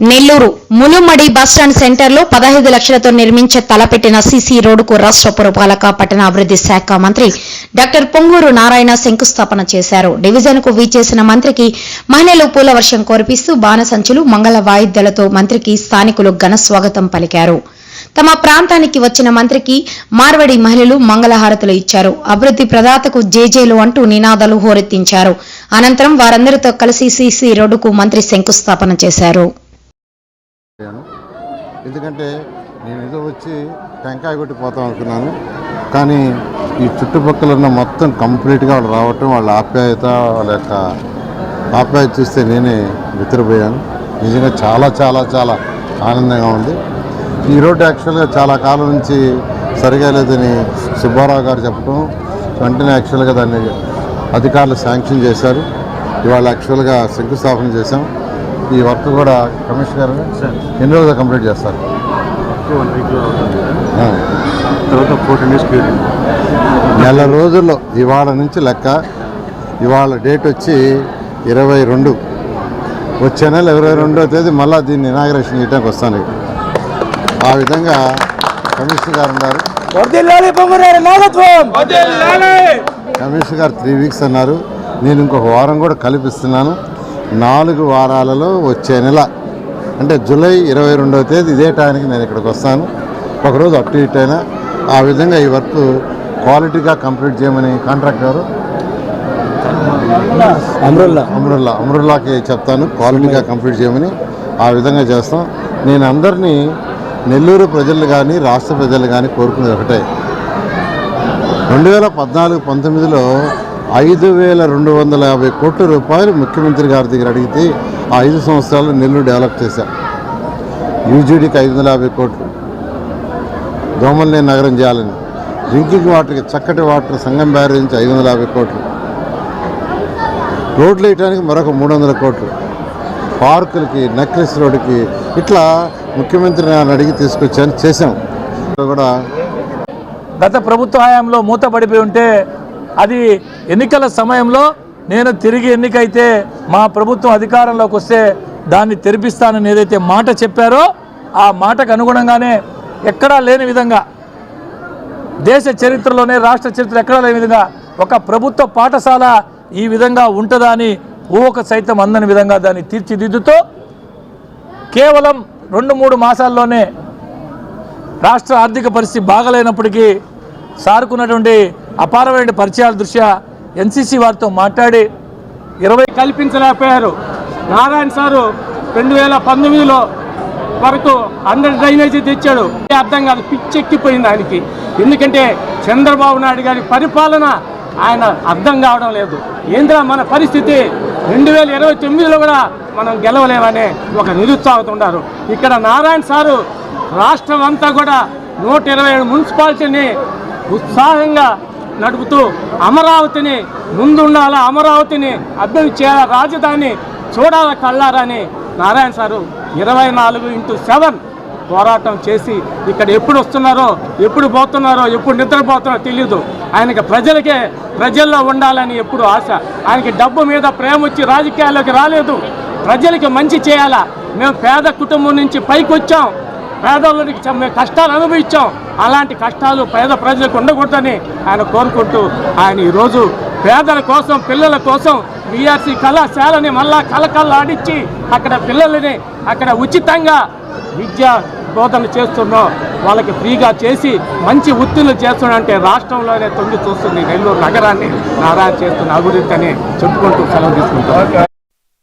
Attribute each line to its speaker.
Speaker 1: Nellore ములుమడి bus stand సెంటర్లో పదహైదు లక్షలతో నిర్మించే తలపెట్టిన సీసీ రోడ్డుకు రాష్ట్ర పురపాలక పట్టణాభివృద్ది శాఖ మంత్రి డాక్టర్ పొంగూరు నారాయణ శంకుస్థాపన చేశారు. డివిజన్కు వీచేసిన మంత్రికి మహిళలు పూల వర్షం కురిపిస్తూ బాణసంచులు మంగళ వాయిద్యాలతో మంత్రికి స్థానికులు ఘన స్వాగతం పలికారు. తమ ప్రాంతానికి వచ్చిన మంత్రికి మార్వడి మహిళలు మంగళహారతులు ఇచ్చారు. అభివృద్ధి ప్రదాతకు జేజేలు అంటూ నినాదాలు హోరెత్తించారు. అనంతరం వారందరితో కలిసి సీసీ రోడ్డుకు మంత్రి శంకుస్థాపన చేశారు.
Speaker 2: అయ్యాను ఎందుకంటే నేను ఏదో వచ్చి టెంకాయ కొట్టి పోతాం అనుకున్నాను. కానీ ఈ చుట్టుపక్కల ఉన్న మొత్తం కంప్లీట్గా వాళ్ళు రావటం వాళ్ళ ఆప్యాయత వాళ్ళ యొక్క ఆప్యాయత చూస్తే నేనే విసిరిపోయాను నిజంగా చాలా చాలా చాలా ఆనందంగా ఉంది. ఈ రోడ్డు యాక్చువల్గా చాలా కాలం నుంచి సరిగా లేదని సుబ్బారావు గారు చెప్పడం వెంటనే యాక్చువల్గా దాన్ని అధికారులు శాంక్షన్ చేశారు. ఇవాళ యాక్చువల్గా శంకుస్థాపన చేశాం. ఈ వర్క్ కూడా కమిషనర్ ఎన్ని రోజులు కంప్లీట్ చేస్తారు?
Speaker 3: తర్వాత ఫోర్టీన్ డేస్
Speaker 2: నెల రోజుల్లో ఇవాళ నుంచి లెక్క ఇవాళ డేట్ వచ్చి ఇరవై రెండు. వచ్చే నెల ఇరవై రెండో తేదీ మళ్ళీ దీన్ని ఇనాగ్రేషన్ చేయడానికి వస్తాను. ఆ విధంగా కమిషనర్ గారు ఉన్నారు. కమిషనర్ గారు త్రీ వీక్స్ అన్నారు. నేను ఇంకొక వారం కూడా కల్పిస్తున్నాను. నాలుగు వారాలలో వచ్చే నెల అంటే జూలై ఇరవై రెండవ తేదీ ఇదే టైంకి నేను ఇక్కడికి వస్తాను. ఒకరోజు అటు ఇటు అయినా. ఆ విధంగా ఈ వర్క్ క్వాలిటీగా కంప్లీట్ చేయమని కాంట్రాక్ట్ ఎవరు
Speaker 4: అమరుల్లా.
Speaker 2: అమరుల్లా అమరుల్లాకి చెప్తాను. క్వాలిటీగా కంప్లీట్ చేయమని ఆ విధంగా చేస్తాం. నేను అందరినీ నెల్లూరు ప్రజలు కానీ రాష్ట్ర ప్రజలు కానీ కోరుకునేది ఒకటే. రెండు వేల పద్నాలుగు పంతొమ్మిదిలో ఐదు వేల రెండు వందల యాభై కోట్ల రూపాయలు ముఖ్యమంత్రి గారి దగ్గర అడిగితే ఆ ఐదు సంవత్సరాలు నెల్లూరు డెవలప్ చేశాం. యూజీడీకి ఐదు వందల యాభై కోట్లు. దోమల్నే నగరం చేయాలని. డ్రింకింగ్ వాటర్కి చక్కటి వాటర్ సంఘం బ్యారేజ్ నుంచి ఐదు వందల యాభై కోట్లు. రోడ్లు వేయడానికి మరొక మూడు వందల కోట్లు. పార్కులకి నెక్లెస్ రోడ్డుకి ఇట్లా ముఖ్యమంత్రి నన్ను అడిగి తీసుకొచ్చాను చేశాం. కూడా
Speaker 4: గత ప్రభుత్వ హయాంలో మూతపడిపోయి ఉంటే అది ఎన్నికల సమయంలో నేను తిరిగి ఎన్నికైతే మా ప్రభుత్వం అధికారంలోకి వస్తే దాన్ని తెరిపిస్తానని ఏదైతే మాట చెప్పారో ఆ మాటకు అనుగుణంగానే ఎక్కడా లేని విధంగా దేశ చరిత్రలోనే రాష్ట్ర చరిత్ర ఎక్కడా లేని విధంగా ఒక ప్రభుత్వ పాఠశాల ఈ విధంగా ఉంటుందా అని ఊహక సైతం అందని విధంగా దాన్ని తీర్చిదిద్దుతూ కేవలం రెండు మూడు మాసాల్లోనే రాష్ట్ర ఆర్థిక పరిస్థితి బాగలేనప్పటికీ సారుకున్నటువంటి అపారమైన పరిచయాల దృష్ట్యా ఎన్సీసీ వారితో మాట్లాడి ఇరవై
Speaker 5: కల్పించలేకపోయారు. నారాయణ సారు రెండు వేల పంతొమ్మిదిలో వరకు అండర్ డ్రైనేజీ తెచ్చాడు. అర్థం కాదు పిచ్చెక్కిపోయింది ఆయనకి. ఎందుకంటే చంద్రబాబు నాయుడు గారి పరిపాలన ఆయన అర్థం కావడం లేదు. ఏంద్రా మన పరిస్థితి? రెండు వేల ఇరవై తొమ్మిదిలో కూడా మనం గెలవలేమనే ఒక నిరుత్సాహత ఉన్నారు. ఇక్కడ నారాయణ సారు రాష్ట్రం అంతా కూడా నూట ఇరవై ఏడు మున్సిపాలిటీని ఉత్సాహంగా నడుపుతూ అమరావతిని ముందుండాలా అమరావతిని అభివృద్ధి చేయాలా రాజధాని చూడాల కళ్ళారని నారాయణ సారు ఇరవై నాలుగు ఇంటూ సెవెన్ పోరాటం చేసి ఇక్కడ ఎప్పుడు వస్తున్నారో ఎప్పుడు పోతున్నారో ఎప్పుడు నిద్రపోతున్నారో తెలియదు ఆయనకి ప్రజలకే ప్రజల్లో ఉండాలని ఎప్పుడు ఆశ. ఆయనకి డబ్బు మీద ప్రేమ వచ్చి రాజకీయాల్లోకి రాలేదు. ప్రజలకి మంచి చేయాలా. మేము పేద కుటుంబం నుంచి పైకి వచ్చాం. పేదవాళ్ళకి మేము కష్టాలు అనుభవించాం. అలాంటి కష్టాలు పేద ప్రజలకు ఉండకూడదని ఆయన కోరుకుంటూ ఆయన ఈరోజు పేదల కోసం పిల్లల కోసం బీఆర్సీ కళాశాలని మళ్ళా కలకల్లాడించి అక్కడ పిల్లలని అక్కడ ఉచితంగా విద్య బోధన చేస్తున్నాం. వాళ్ళకి ఫ్రీగా చేసి మంచి వృత్తులు చేస్తున్నాడంటే రాష్ట్రంలోనే తొంగి చూస్తుంది నెల్లూరు నగరాన్ని. నారాయణ చేస్తున్న అభివృద్ధి అని చెప్పుకుంటూ సెలవు తీసుకుంటాం.